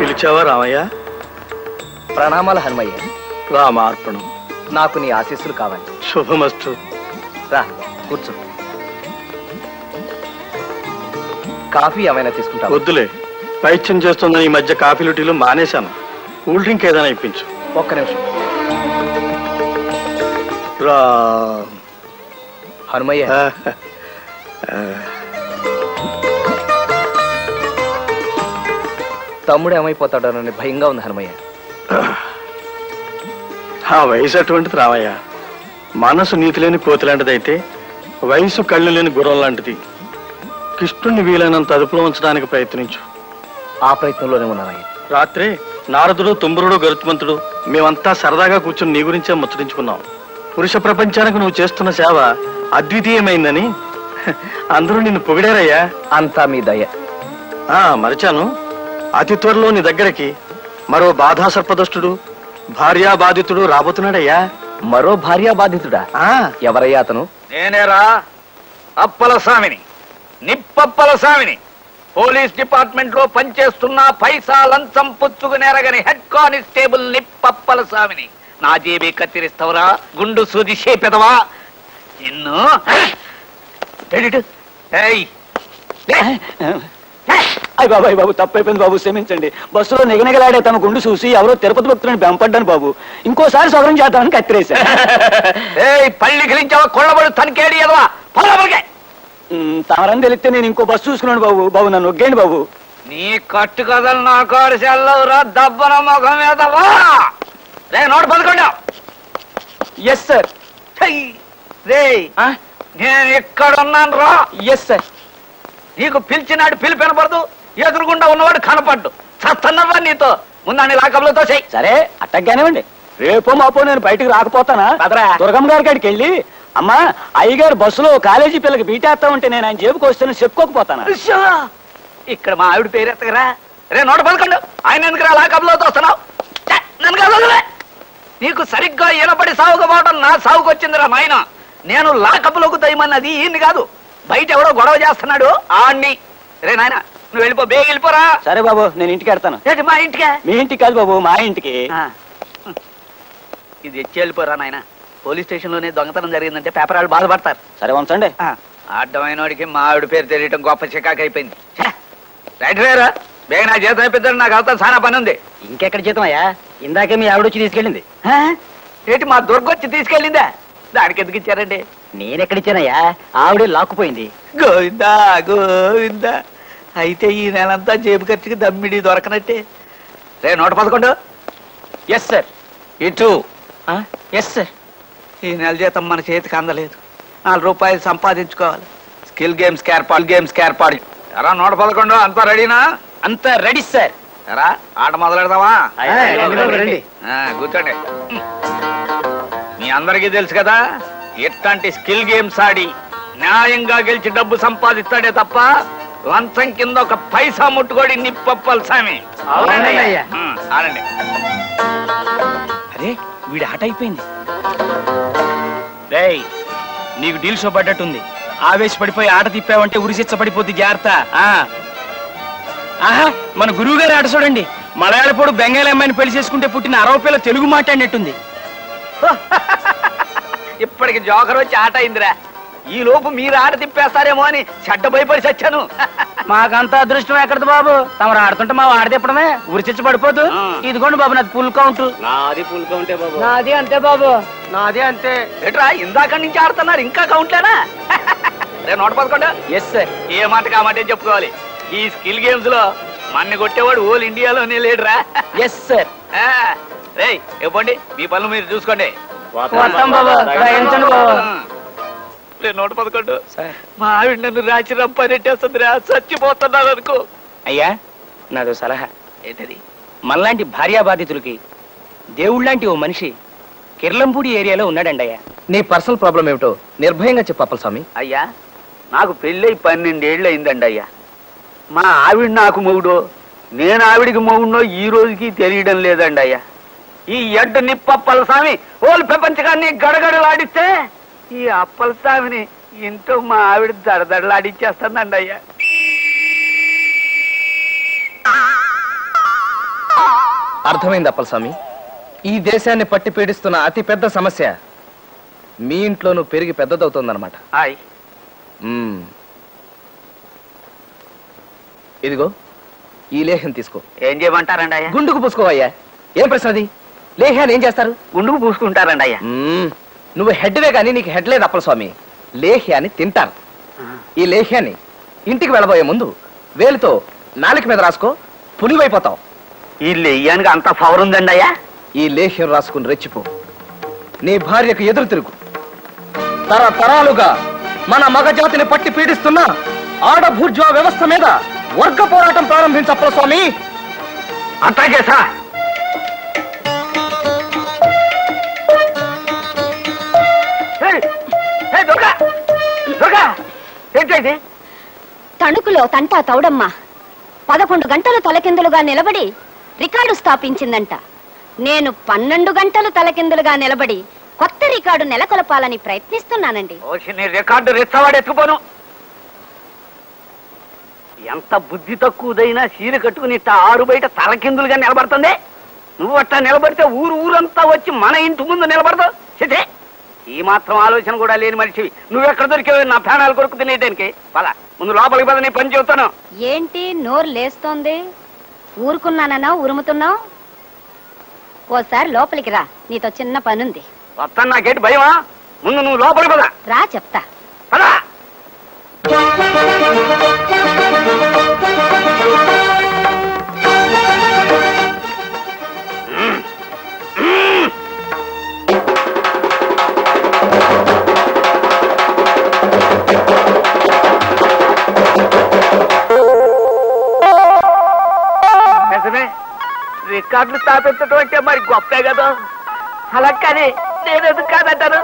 పిలిచావా రామయ్య? ప్రణామాల హనుమయ్య. రామార్పణం. నాకు నీ ఆశీస్సులు కావాలి. శుభమస్తు. రా కూర్చో. కాఫీ ఏమైనా తీసుకుంటావు? వద్దులే. పైత్యం చేస్తున్న ఈ మధ్య కాఫీలు టీలు మానేశాను. కూల్ డ్రింక్ ఏదైనా ఇప్పించు. ఒక్క నిమిషం. రా. హనుమయ్య. తమ్ముడు ఏమైపోతాడోనని భయంగా ఉంది హనుమయ్య. ఆ వయసు అటువంటిది రామయ్య మనసు నీతి లేని కోతి లాంటిదైతే వయసు కళ్ళు లేని గుర్రం లాంటిది. కృష్ణుణ్ణి వీలైనంత అదుపులో ఉంచడానికి ప్రయత్నించు. ఆ ప్రయత్నంలోనే ఉన్నానయ్య. రాత్రి నారదుడు తుంబరుడు గరుత్మంతుడు మేమంతా సరదాగా కూర్చుని నీ గురించే ముచ్చరించుకున్నాం పురుష ప్రపంచానికి నువ్వు చేస్తున్న సేవ అద్వితీయమైందని. అందరూ నిన్ను పొగిడారయ్యా? అంతా మీ దయ. ఆ మరిచాను. అతి త్వరలో నీ దగ్గరికి మరో బాధా సర్పదష్టుడు భార్యా బాధితుడు రాబోతున్నాడయ్యా. మరో భార్యా బాధితుడా ఆ. ఎవరయ్యా అతను? నేనేరా అప్పల స్వామిని నిప్పప్పల స్వామిని పోలీస్ డిపార్ట్మెంట్లో పనిచేస్తున్న పైసా లంచం పుచ్చుకునేరగని హెడ్ కానిస్టేబుల్ నిప్పప్పల స్వామిని నా జేబీ కత్తిరిస్తావురా గుండు సూది చేపెదవా? నిన్ను? ఏయ్. అయ్య బాబు అయ్య బాబు తప్పైపోయింది బాబు క్షమించండి. బస్సులో నిగనిగలాడే తమ గుండు చూసి ఎవరో తిరుపతి భక్తులను బెంపడ్డాను బాబు. ఇంకోసారి సౌకర్యం చేద్దామని కత్తిరేశా ఏయ్ గిలించావా కొళ్ళబడి తనకేడి ఎదవా? పొలబడికే తమరని తెలిస్తే నేను ఇంకో బస్సు చూసుకున్నాను బాబు. బాబు నన్ను ఒగ్గేయండి బాబు. నీ కట్టు కథలు నా కాడు సెల్లవురా దబ్బన ముఖం మీద వా రే నోటు పదకొండా. ఎస్ సార్ రే నేను ఇక్కడ ఉన్నాను రా ఎస్ సార్ నీకు పిలిచినాడు పిలిపి వినపడదు ఎదురుగుండా ఉన్నవాడు కనపడ్డు. చస్తున్నవా నీతో? ముందని లాకబులతో చెయ్యి సరే అట్టగ్గానేవ్వండి. రేపో మాపో నేను బయటికి రాకపోతానా? పదరా. దుర్గమ్మ గారి కాడికి వెళ్ళి అమ్మా అయ్యగారు బస్సులో కాలేజీ పిల్లకి బీటేస్తా ఉంటే నేను ఆయన జేబుకి వస్తాను చెప్పుకోకపోతానా? ఉష్షో! ఇక్కడ మా ఆవిడ పేరు ఎత్తగరా? రే నోట పదకొండు ఆయన ఎందుకురా లాకబులతో వస్తున్నావు ఛే, నన్ను కాదు వదిలే. నీకు సరిగ్గా ఈనపడి సాగుకపోవడం నా సాగుకు వచ్చిందిరా నాయన. నేను లాకపులోకి దయమన్నది ఈయన్ని కాదు. బయట ఎవడో గొడవ చేస్తున్నాడు? ఆణ్ణి రే నాయన నువ్వు వెళ్ళిపో బేగ వెళ్ళిపోరా. సరే బాబు నేను ఇంటికి వెళ్తాను. ఏంటి మా ఇంటికే? మీ ఇంటికి కాదు బాబు మా ఇంటికి. ఆ. ఇది ఎచ్చి వెళ్ళిపోరా నాయన. పోలీస్ స్టేషన్లోనే దొంగతనం జరిగిందంటే పేపర్ వాళ్ళు బాధపడతారు. సరే ఉంచండి అడ్డమైన వాడికి మా ఆవిడ పేరు తెలియటం గొప్ప చికాకు అయిపోయింది! రైట్ రేరా బేగ నా జీతం అయిపోతాడు నాకు అవుతా చాలా పని ఉంది. ఇంకెక్కడ జీతం అయ్యా? ఇందాకే మీ ఆవిడ వచ్చి తీసుకెళ్ళింది? ఏంటి మా దుర్గొచ్చి తీసుకెళ్ళిందా? దానికి ఎందుకు ఇచ్చారండి? నేనెక్కడిచ్చానయ్యా ఆవిడే లాక్కుపోయింది. గోవిందా గోవిందా. అయితే ఈ నెలంతా జేబు ఖర్చుకి దమ్మిడి దొరకనట్టే. రే నూట పదకొండు? ఎస్ సార్ ఇటు ఎస్ సార్ ఈ నెల జీతం మన చేతికి అందలేదు. నాలుగు రూపాయలు సంపాదించుకోవాలి. స్కిల్ గేమ్స్ ఏర్పాటు గేమ్స్ ఏర్పాటు. ఎరా నూట పదకొండు? అంతా రెడీనా? అంతా రెడీ సార్ ఎరా ఆట మొదలెడదామా? కూర్చోండి. మీ అందరికీ తెలుసు కదా ఇట్లాంటి స్కిల్ గేమ్స్ ఆడి న్యాయంగా గెలిచి డబ్బు సంపాదిస్తాడే తప్ప లంచం కింద ఒక పైసా ముట్టుకోడి నిప్పప్పల్. ఉం, ఆడండి అరే వీడి ఆట అయిపోయింది. రేయ్ నీకు డీల్ షో పడ్డట్టుంది. ఆవేశపడిపోయి ఆట తిప్పావంటే ఉరిశిచ్చ పడిపోద్ది జాగ్రత్త. ఆ. ఆహా మన గురువు గారి ఆట చూడండి. మలయాళపోడు బెంగాలీ అమ్మాయిని పెళ్ళి చేసుకుంటే పుట్టిన అరవ పిల్ల తెలుగు మాట్లాడినట్టుంది ఇప్పటికి జోకర్ వచ్చి ఆట అయిందిరా. ఈ లోపు మీరు ఆట తిప్పేస్తారేమో అని చెడ్డ భయపడి చచ్చాను. మాకంత అదృష్టం ఎక్కడది బాబు? తమరు ఆడుతుంటే మా ఆడ తిప్పడమే. ఉరిచిచ్చ పడిపోదు. ఇదిగోండి బాబు నాది ఫుల్ కౌంట్. నాది పుల్ కౌంటే బాబు. నాది అంతే బాబు. నాది అంతే. ఏట్రా ఇందాక నుంచి ఆడుతున్నారు ఇంకా కౌంట్లేనా? రే నూట పదకొండు. ఎస్ సార్ ఏ మాట కామాటే చెప్పుకోవాలి. ఈ స్కిల్ గేమ్స్లో మన్ని కొట్టేవాడు ఓల్ ఇండియాలోనే లేడురా. ఎస్ సార్ రేయ్ ఇవ్వండి మీ పనులు మీరు చూసుకోండి. బాబు. రే నూట పదకొండు. మా ఆవిడ నన్ను రాచి రంపనెట్టేస్తుందిరా చచ్చిపోతున్నాను అనుకో అయ్యా నాదో సలహా. ఏంటది? మనలాంటి భార్యా బాధితులకి దేవుళ్ళంటి ఓ మనిషి కిర్లంపూడి ఏరియాలో ఉన్నాడండి అయ్యా. నీ పర్సనల్ ప్రాబ్లం ఏమిటో నిర్భయంగా చెప్పు అప్పల స్వామి. అయ్యా నాకు పెళ్ళై పన్నెండేళ్ళు అయిందండి అయ్యా. మా ఆవిడ నాకు మొగుడో నేను ఆవిడికి మొగుడో ఈ రోజుకి తెలియడం లేదండి అయ్యా. ఈ ఎడ్డు నిప్పప్పల స్వామి ఓలు ప్రపంచకాన్ని గడగడలాడిస్తే ఈ అప్పల స్వామిని ఇంట్లో మా ఆవిడ దడదడలాడిచ్చేస్తుందండి అయ్యా. అర్థమైంది అప్పలస్వామి ఈ దేశాన్ని పట్టి పీడిస్తున్న అతి పెద్ద సమస్య మీ ఇంట్లోనూ పెరిగి పెద్దదవుతోందన్నమాట. మ్మ్. ఇదిగో ఈ లేహ్యం తీసుకో. ఏం చేయమంటారండి అయ్యా? గుండుకు పూసుకోవయ్యా. ఏం ప్రశ్న అది? లేహ్యాన్ని ఏం చేస్తారు? గుండుకు పూసుకుంటారండి అయ్యా. మ్మ్. నువ్వు హెడ్వే కానీ నీకు హెడ్ లేదు అప్పలస్వామి లేహ్యాన్ని తింటారు. ఈ లేహ్యాన్ని ఇంటికి వెళ్ళబోయే ముందు వేలుతో నాలుక మీద రాసుకో పులివైపోతావు. ఈ లెయ్యానికి అంత పవర్ ఉందండి అయ్యా? ఈ లేహ్యం రాసుకుని రెచ్చిపో. నీ భార్యకు ఎదురు తిరుగు. తరతరాలుగా మన మగజాతిని పట్టి పీడిస్తున్న ఆడభూర్జా వ్యవస్థ మీద వర్గ పోరాటం ప్రారంభించప్పల స్వామి. అట్లాగే సార్. తణుకులో తంటా తౌడమ్మ. పదకొండు గంటలు తలకిందులుగా నిలబడి రికార్డు స్థాపించిందంట. నేను పన్నెండు గంటలు తలకిందులుగా నిలబడి కొత్త రికార్డు నెలకొలపాలని ప్రయత్నిస్తున్నానండి. రికార్డు ఎత్తుకోను. ఎంత బుద్ధి తక్కువదైనా చీర కట్టుకుని ఆరు బయట తలకిందులుగా నిలబడుతుంది? నువ్వు అట్టా నిలబడితే ఊరు ఊరంతా వచ్చి మన ఇంటి ముందు నిలబడదు. చితే ఈ మాత్రం ఆలోచన కూడా లేని మనిషివి. నువ్వెక్కడ దొరికేవి నా ప్రాణాలు కొరకు తినేదానికి పలా ముందు లోపలికి పద నీ పని చెబుతాను. ఏంటి నోరు లేస్తోంది? ఊరుకున్నానన్నా ఉరుముతున్నావు? ఓసారి లోపలికి రా నీతో చిన్న పనుంది. వస్తాను నాకేంటి భయమా? ముందు నువ్వు లోపలికి పద. రా చెప్తా. రికార్డులు స్థాపించడం అంటే మరి గొప్పే కదా. అలా కానీ నేను కాదంటాను.